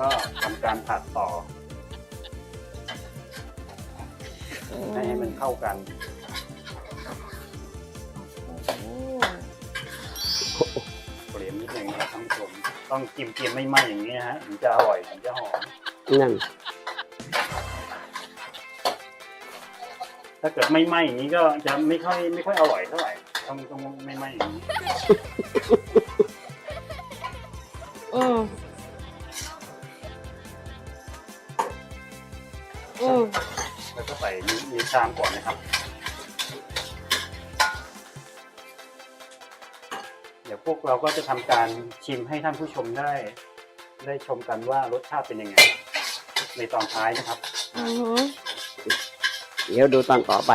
ก็ทำการผัดต่อ ให้มันเข้ากัน เปลี่ยนนิดหนึ่งนะครับท่านผู้ชมต้องกิมเกียมไม่ไหม้อย่างนี้ฮะถึงจะอร่อยถึงจะหอม นั่นถ้าเกิดไม่ไหม้อย่างนี้ก็จะไม่ค่อยไม่ค่อยอร่อยเท่าไหร่ต้องต้องไม่ไหม้อย่างนี้อืม อืมแล้วก็ใส่ในในชามก่อนนะครับ เดี๋ยวพวกเราก็จะทำการชิมให้ท่านผู้ชมได้ ได้ชมกันว่ารสชาติเป็นยังไง ในตอนท้ายนะครับ อือหือ เดี๋ยวดูตอนต่อไป